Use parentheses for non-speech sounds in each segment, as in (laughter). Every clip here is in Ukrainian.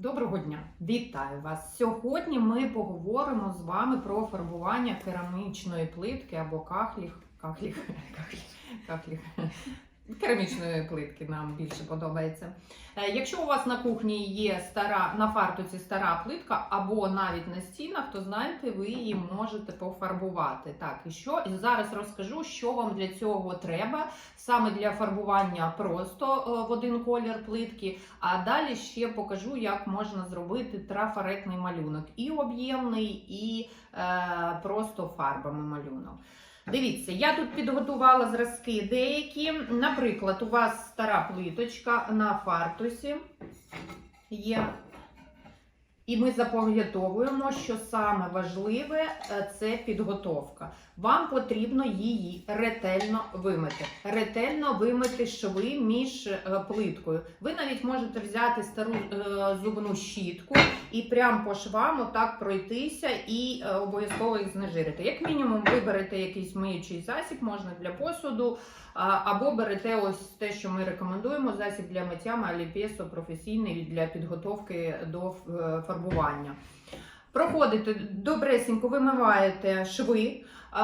Доброго дня! Вітаю вас! Сьогодні ми поговоримо з вами про фарбування керамічної плитки або кахлі. Кахлі, кахлі, кахлі. Керамічної плитки нам більше подобається. Е, Якщо у вас на кухні є стара на фартуці стара плитка або навіть на стінах, то знаєте, ви її можете пофарбувати. Так, і що? І зараз розкажу, що вам для цього треба саме для фарбування просто е, в один колір плитки. А далі ще покажу, як можна зробити трафаретний малюнок, і об'ємний, і е, просто фарбами малюнок. Дивіться, я тут підготувала зразки деякі. Наприклад, у вас стара плиточка на фартусі є. І ми запам'ятовуємо, що саме важливе е, це підготовка. Вам потрібно її ретельно вимити. Ретельно вимити шви між е, плиткою. Ви навіть можете взяти стару е, зубну щітку і прямо по швам отак пройтися і е, обов'язково їх знежирити. Як мінімум, ви берете якийсь миючий засіб, можна для посуду, або берете ось те, що ми рекомендуємо: засіб для миття маліпєсо професійний для підготовки до е, фарбування. Проходите добресенько, вимиваєте шви,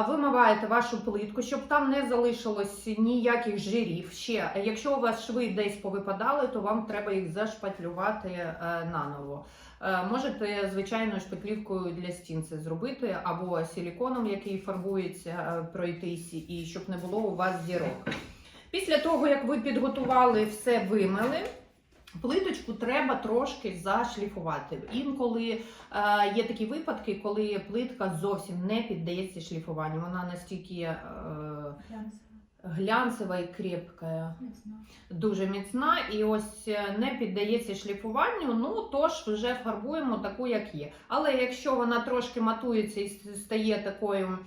вимиваєте вашу плитку, щоб там не залишилось ніяких жирів. Ще, якщо у вас шви десь повипадали, то вам треба їх зашпатлювати е, наново. Е, Можете, звичайно, шпатлівкою для стін це зробити, або силіконом, який фарбується, е, пройтись, і щоб не було у вас дірок. Після того, як ви підготували все, вимили. Плиточку треба трошки зашліфувати. Інколи е, є такі випадки, коли плитка зовсім не піддається шліфуванню. Вона настільки е, глянцева і крепка, дуже міцна, і ось е, не піддається шліфуванню. Ну тож вже фарбуємо таку, як є. Але якщо вона трошки матується і стає такою.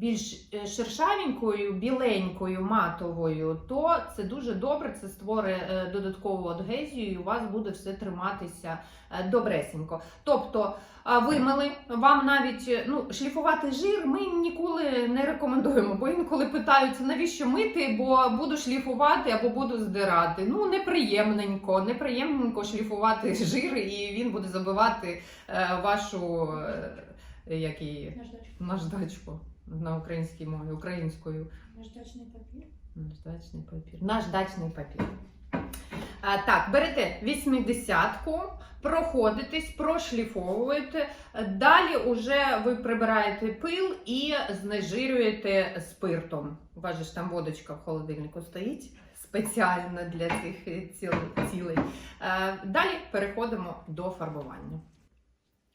Більш е, шершавенькою, біленькою, матовою, то це дуже добре, це створить е, додаткову адгезію, і у вас буде все триматися е, добресенько. Тобто вимили, вам навіть ну, шліфувати жир ми ніколи не рекомендуємо, бо інколи питають, навіщо мити, бо буду шліфувати або буду здирати. Ну, неприємненько, неприємненько шліфувати (laughs) жир, і він буде забивати вашу е, як її, наждачку на українській мові, українською. Наждачний папір. Наждачний папір. Наждачний папір. А, так, берете 80-ку, проходитесь, прошліфовуєте. Далі вже ви прибираєте пил і знежирюєте спиртом. У вас же ж там водочка в холодильнику стоїть спеціально для цих е, цілей. Е, Далі переходимо до фарбування.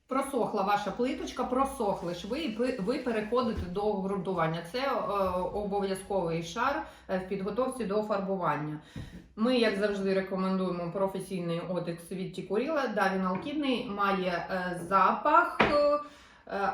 Просохла ваша плиточка, просохли шви, і ви- переходите до ґрунтування. Це е, обов'язковий шар е, в підготовці до фарбування. Ми, як завжди, рекомендуємо професійний одекс від Тікуріла. Да, він алкідний, має е, запах, е,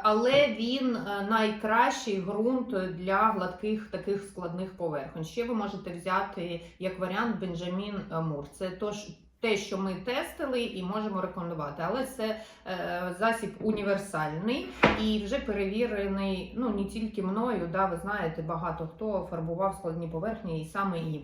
але він е, найкращий ґрунт для гладких таких складних поверхонь. Ще ви можете взяти як варіант Бенджамін е, Мур. Це тож. Те, що ми тестили і можемо рекомендувати, але це е, засіб універсальний і вже перевірений ну не тільки мною. Да, ви знаєте, багато хто фарбував складні поверхні і саме їм.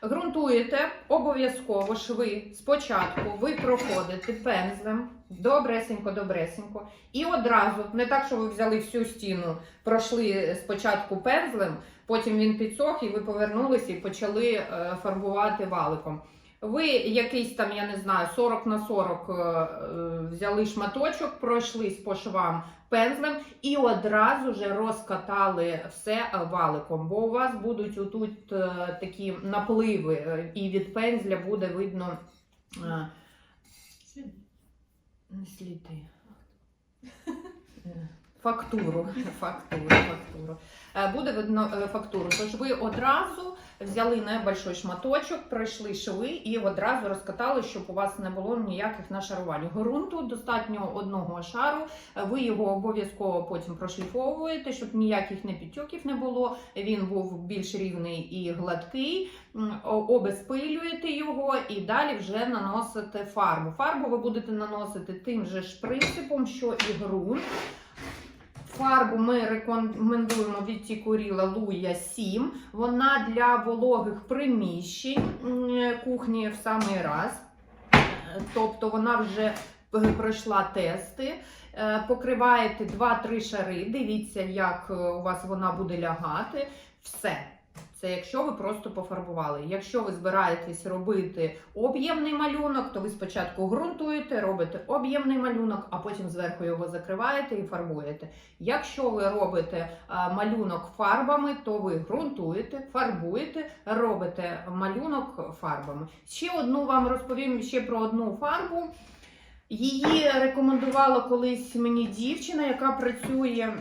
Грунтуєте обов'язково шви спочатку. Ви проходите пензлем добресенько, добресенько, і одразу не так, що ви взяли всю стіну, пройшли спочатку пензлем, потім він підсох, і ви повернулися і почали е, фарбувати валиком. Ви якийсь там, я не знаю, 40 на 40 е, е, взяли шматочок, пройшлись по швам пензлем і одразу же розкатали все валиком. Бо у вас будуть отут е, такі напливи, і від пензля буде видно сліди. (laughs) Фактуру, (laughs) фактуру, фактуру. Е, Буде видно е, фактуру. Тож ви одразу взяли небольшой шматочок, пройшли шви і одразу розкатали, щоб у вас не було ніяких нашарувань. Грунту достатньо одного шару. Е, Ви його обов'язково потім прошліфовуєте, щоб ніяких не підтьоків не було. Він був більш рівний і гладкий. Обезпилюєте його і далі вже наносите фарбу. Фарбу ви будете наносити тим же ж принципом, що і ґрунт. Фарбу ми рекомендуємо від Тікуріла Луя 7. Вона для вологих приміщень кухні в самий раз. тобто вона вже пройшла тести. Е, Покриваєте 2-3 шари, дивіться, як е, у вас вона буде лягати. Все. Це якщо ви просто пофарбували. Якщо ви збираєтесь робити об'ємний малюнок, то ви спочатку ґрунтуєте, робите об'ємний малюнок, а потім зверху його закриваєте і фарбуєте. Якщо ви робите малюнок фарбами, то ви ґрунтуєте, фарбуєте, робите малюнок фарбами. Ще одну вам розповім ще про одну фарбу. Її рекомендувала колись мені дівчина, яка працює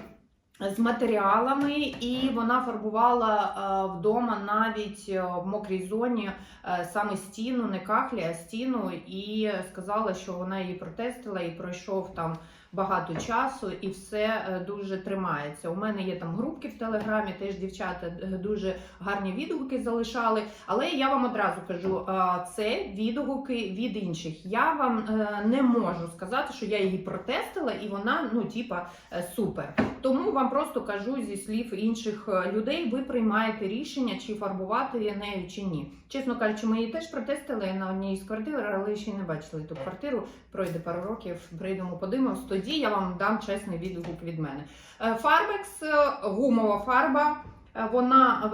з матеріалами, і вона фарбувала е, вдома навіть е, в мокрій зоні е, саме стіну, не кахлі, а стіну, і сказала, що вона її протестила і пройшов там багато часу, і все е, дуже тримається. У мене є там групки в телеграмі, теж дівчата е, дуже гарні відгуки залишали. Але я вам одразу кажу, це відгуки від інших. Я вам е, не можу сказати, що я її протестила, і вона ну типа супер. Тому вам просто кажу зі слів інших людей, ви приймаєте рішення, чи фарбувати нею чи ні. Чесно кажучи, ми її теж протестили на одній з квартир, але ще не бачили ту квартиру. Пройде пару років, прийдемо, подивимось. Тоді я вам дам чесний відгук від мене. Е, Фарбекс, е, гумова фарба. Е, Вона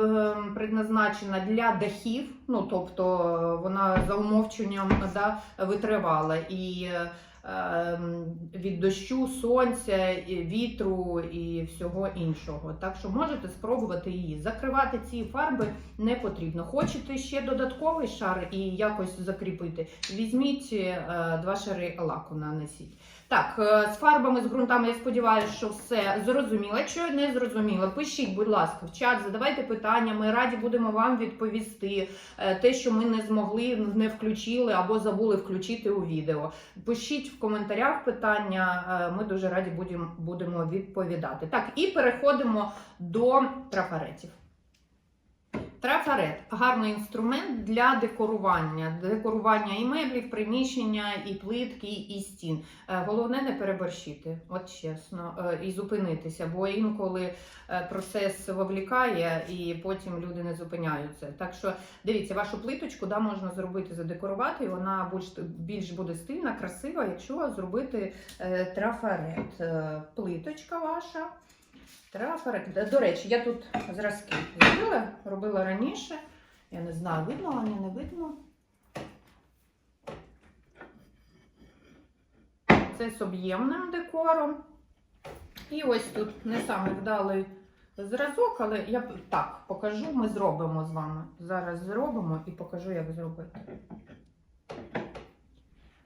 предназначена для дахів, ну тобто вона за умовченням да, витривала і е, від дощу, сонця, і вітру і всього іншого. Так що можете спробувати її. Закривати ці фарби не потрібно. Хочете ще додатковий шар і якось закріпити? Візьміть два шари лаку нанесіть. Так, е, з фарбами, з ґрунтами, я сподіваюся, що все зрозуміло. Якщо не зрозуміло, пишіть, будь ласка, в чат, задавайте питання. Ми раді будемо вам відповісти. Е, Те, що ми не змогли, не включили або забули включити у відео. Пишіть в коментарях питання, е, ми дуже раді будемо, відповідати. Так, і переходимо до трафаретів. Трафарет гарний інструмент для декорування, декорування і меблів, приміщення, і плитки, і стін. Е, Головне не переборщити, от чесно, е, і зупинитися, бо інколи е, процес вовлікає і потім люди не зупиняються. Так що дивіться, вашу плиточку да, можна зробити, задекорувати, вона більш, більш буде стильна, красива, якщо зробити трафарет. Плиточка ваша. Трафарет. До- речі, я тут зразки зробила, робила раніше. Я не знаю, видно, але не видно. Це з об'ємним декором. І ось тут не самий вдалий зразок, але я так покажу, ми зробимо з вами. Зараз зробимо і покажу, як зробити.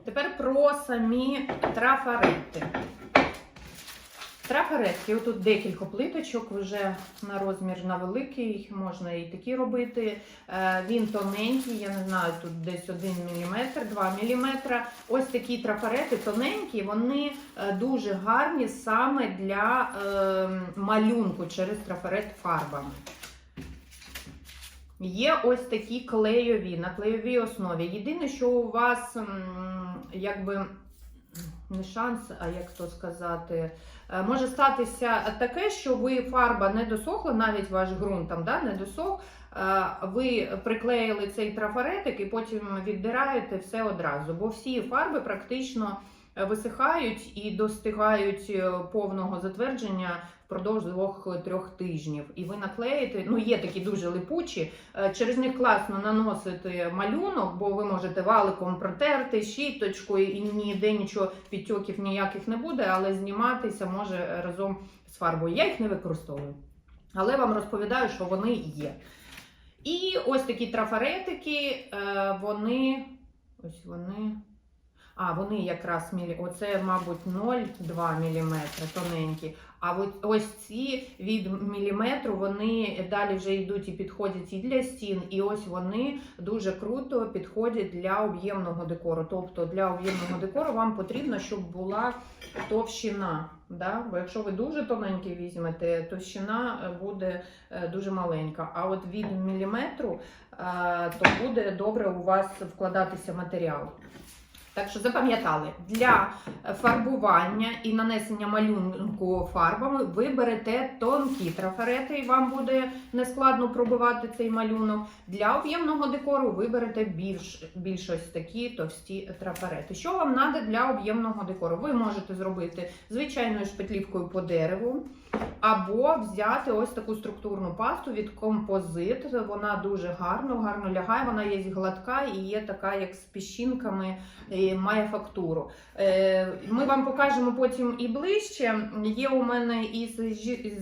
Тепер про самі трафарети. Трафаретки, отут декілька плиточок, вже на розмір на великий, можна і такі робити. Е, Він тоненький, я не знаю, тут десь 1 мм, 2 мм. Ось такі трафарети тоненькі, вони е, дуже гарні саме для е, малюнку через трафарет фарбами. Є ось такі клейові на клейовій основі. Єдине, що у вас якби не шанс, а як то сказати, може статися таке, що ви фарба не досохла, навіть ваш ґрунт там да, не досох. е, Ви приклеїли цей трафаретик і потім віддираєте все одразу, бо всі фарби практично е, висихають і достигають е, повного затвердження впродовж двох-трьох тижнів. І ви наклеїте, ну є такі дуже липучі, е, через них класно наносити малюнок, бо ви можете валиком протерти щіточкою і ніде нічого підтьоків ніяких не буде, але зніматися може разом з фарбою. Я їх не використовую. Але вам розповідаю, що вони є. І ось такі трафаретики, е, вони. Ось вони. А, вони якраз мілі... Оце, мабуть, 0,2 мм тоненькі. А от ось ці від міліметру вони далі вже йдуть і підходять і для стін, і ось вони дуже круто підходять для об'ємного декору. Тобто для об'ємного декору вам потрібно, щоб була товщина. Да? Бо якщо ви дуже тоненький візьмете, товщина е, буде е, дуже маленька. А от від міліметру е, то буде добре у вас вкладатися матеріал. Так що запам'ятали, для фарбування і нанесення малюнку фарбами ви берете тонкі трафарети, і вам буде нескладно пробивати цей малюнок. Для об'ємного декору ви берете більш, більш ось такі товсті трафарети. Що вам треба для об'ємного декору? Ви можете зробити звичайною шпетлівкою по дереву. Або взяти ось таку структурну пасту від композит. Вона дуже гарно, гарно лягає. Вона є гладка і є така, як з піщинками, має фактуру. Е, Ми вам покажемо потім і ближче. Є у мене із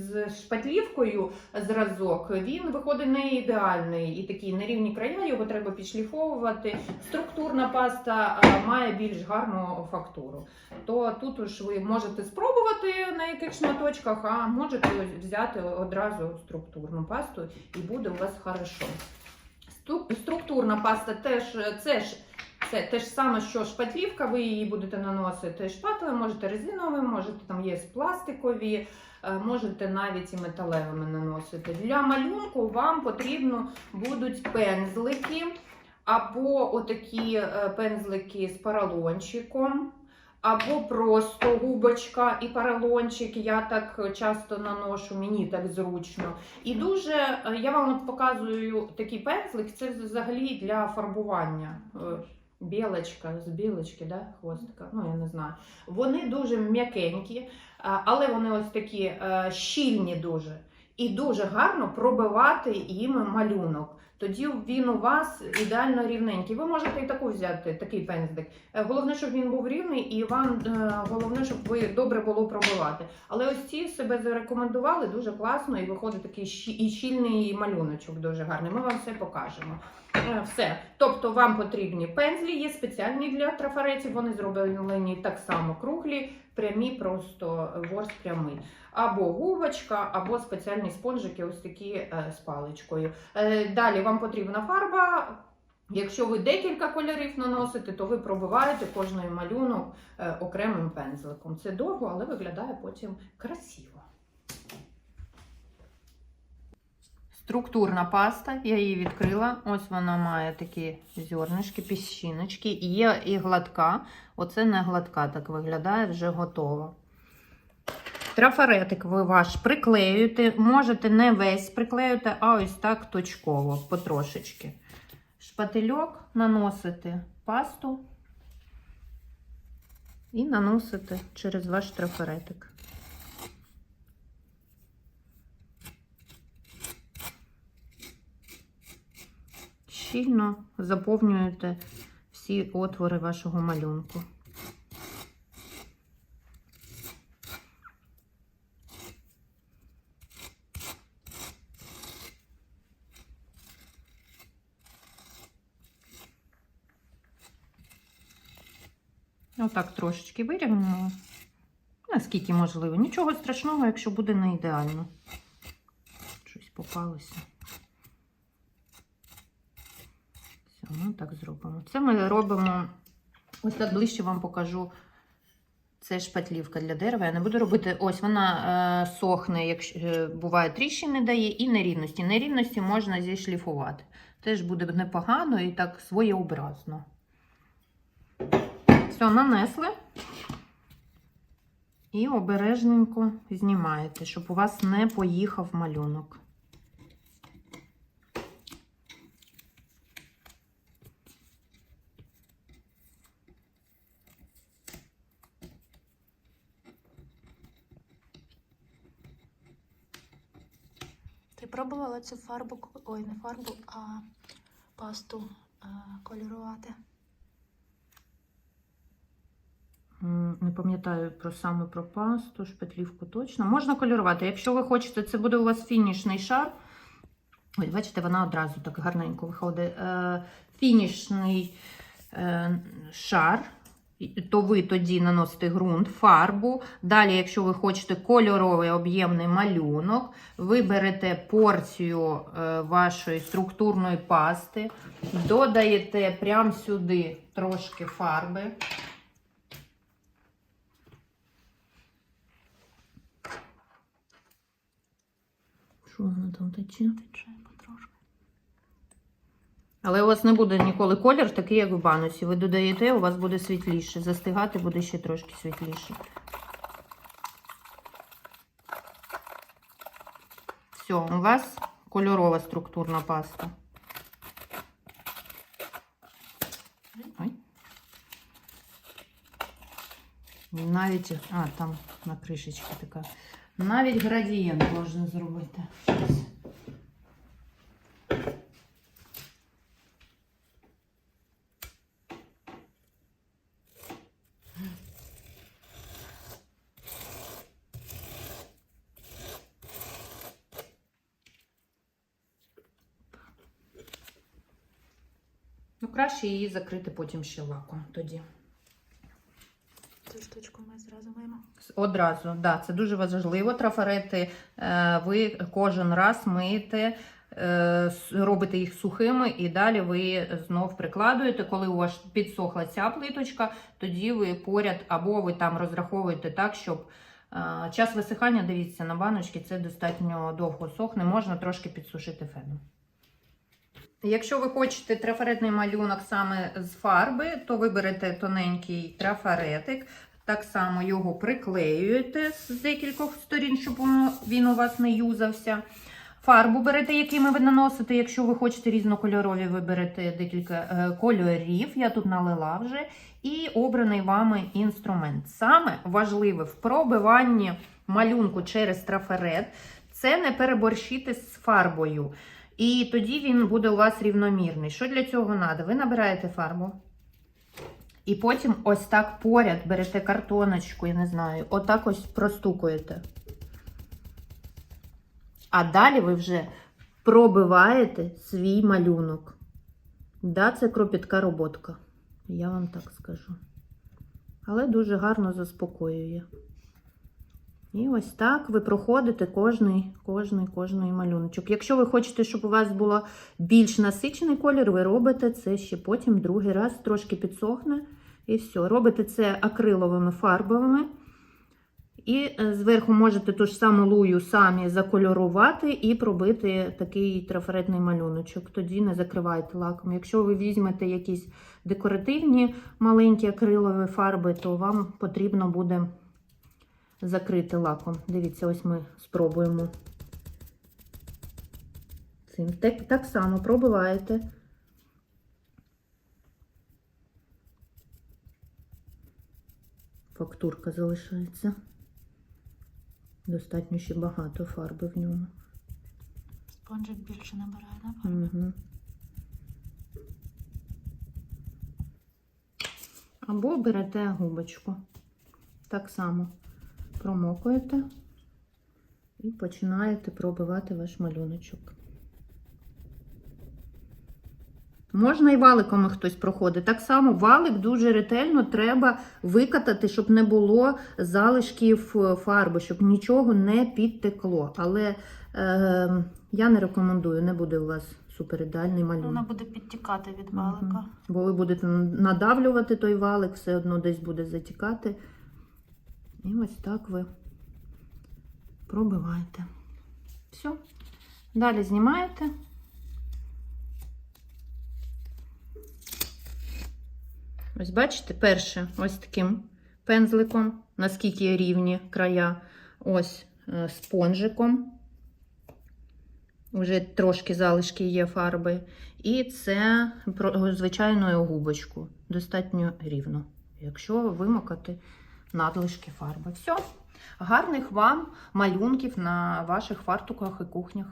з шпатлівкою зразок. Він виходить не ідеальний і такі нерівні края, його треба підшліфовувати. Структурна паста має більш гарну фактуру. То тут уж ви можете спробувати на яких шматочках, а можете взяти одразу структурну пасту і буде у вас хорошо. Структурна паста теж це ж це те ж саме, що шпатлівка, ви її будете наносити шпателем, можете резиновим, можете там є пластикові, е, можете навіть і металевими наносити. Для малюнку вам потрібно будуть пензлики або отакі е, пензлики з поролончиком. Або просто губочка і поролончик. Я так часто наношу, мені так зручно. І дуже е, я вам от показую такий пензлик. Це взагалі для фарбування. Е, Білочка з білочки, да, хвостика. Ну я не знаю. Вони дуже м'якенькі, але вони ось такі е, щільні дуже. І дуже гарно пробивати їм малюнок. Тоді він у вас ідеально рівненький. Ви можете і таку взяти, такий пензлик. Е, Головне, щоб він був рівний, і вам е, головне, щоб ви добре було пробивати. Але ось ці себе зарекомендували дуже класно, і виходить такий і щільний малюночок дуже гарний. Ми вам все покажемо. Е, Все. Тобто вам потрібні пензлі, є спеціальні для трафаретів, вони зроблені так само круглі, прямі, просто ворс прямий. Або губочка, або спеціальні спонжики, ось такі е, з паличкою. Е, Далі вам потрібна фарба. Якщо ви декілька кольорів наносите, то ви пробиваєте кожний малюнок е, окремим пензликом. Це довго, але виглядає потім красиво. Структурна паста, я її відкрила. Ось вона має такі зернишки, піщиночки. Є і гладка. Оце не гладка, так виглядає, вже готова. Трафаретик ви ваш приклеюєте. Можете не весь приклеювати, а ось так точково, потрошечки. Шпательок наносите пасту і наносите через ваш трафаретик. Щільно заповнюєте всі отвори вашого малюнку. Отак трошечки вирівняла. Наскільки можливо. Нічого страшного, якщо буде не ідеально. Щось попалося. Все, ну так зробимо. Це ми робимо. Ось так ближче вам покажу. Це шпатлівка для дерева. Я не буду робити. Ось вона е, сохне, якщо е, буває тріщини дає, і нерівності. Нерівності можна зішліфувати. Теж буде непогано і так своєобразно. Все, нанесли. І обережненько знімаєте, щоб у вас не поїхав малюнок. Пробувала цю фарбу, ой, не фарбу, а пасту е, кольорувати? Не пам'ятаю про саме про пасту, шпатлівку точно. Можна кольорувати. Якщо ви хочете, це буде у вас фінішний шар. Ось, бачите, вона одразу так гарненько виходить. Е, фінішний е, шар. То ви тоді наносите ґрунт, фарбу. Далі, якщо ви хочете кольоровий об'ємний малюнок, ви берете порцію е, вашої структурної пасти, додаєте прямо сюди трошки фарби. Що воно там тече? Але у вас не буде ніколи колір такий, як в банусі. Ви додаєте, у вас буде світліше. Застигати буде ще трошки світліше. Все, у вас кольорова структурна паста. Ой. Навіть, а, там на кришечці така. Навіть градієнт можна зробити. Щас. Краще її закрити потім ще лаком тоді. Цю штучку ми зразу маємо. Одразу, да, це дуже важливо. Трафарети е, ви кожен раз миєте, е, робите їх сухими, і далі ви знов прикладуєте. Коли у вас підсохла ця плиточка, тоді ви поряд або ви там розраховуєте так, щоб е, час висихання, дивіться, на баночці це достатньо довго сохне, можна трошки підсушити феном. Якщо ви хочете трафаретний малюнок саме з фарби, то ви берете тоненький трафаретик, так само його приклеюєте з декількох сторін, щоб він у вас не юзався. Фарбу берете, якими ви наносите. Якщо ви хочете різнокольорові, ви берете декілька е, кольорів. Я тут налила вже. І обраний вами інструмент. Саме важливе в пробиванні малюнку через трафарет це не переборщити з фарбою. І тоді він буде у вас рівномірний. Що для цього треба? Ви набираєте фарбу. І потім ось так поряд берете картоночку, я не знаю, отак ось простукуєте. А далі ви вже пробиваєте свій малюнок. Да, це кропітка роботка. Я вам так скажу. Але дуже гарно заспокоює. І ось так ви проходите кожний, кожний, кожний малюночок. Якщо ви хочете, щоб у вас було більш насичений колір, ви робите це ще потім другий раз, трошки підсохне. І все. Робите це акриловими фарбовими. І е, зверху можете ту ж саму лую самі закольорувати і пробити такий трафаретний малюночок. Тоді не закривайте лаком. Якщо ви візьмете якісь декоративні маленькі акрилові фарби, то вам потрібно буде закрити лаком. Дивіться, ось ми спробуємо. Цим. Так, так само пробиваєте. Фактурка залишається. Достатньо ще багато фарби в ньому. Спонжик більше набирає, да? Угу. Або берете губочку. Так само промокуєте і починаєте пробивати ваш малюночок. Можна і валиками хтось проходить. Так само валик дуже ретельно треба викатати, щоб не було залишків е, фарби, щоб нічого не підтекло. Але е, я не рекомендую, не буде у вас суперідеальний малюнок. Вона буде підтікати від валика. Бо ви будете надавлювати той валик, все одно десь буде затікати. І ось так ви пробиваєте. Все. Далі знімаєте. Ось бачите, перше, ось таким пензликом, наскільки рівні края, ось е, спонжиком. Вже трошки залишки є фарби. І це звичайною губочку. Достатньо рівно, якщо вимокати надлишки фарби. Все. Гарних вам малюнків на ваших фартуках і кухнях.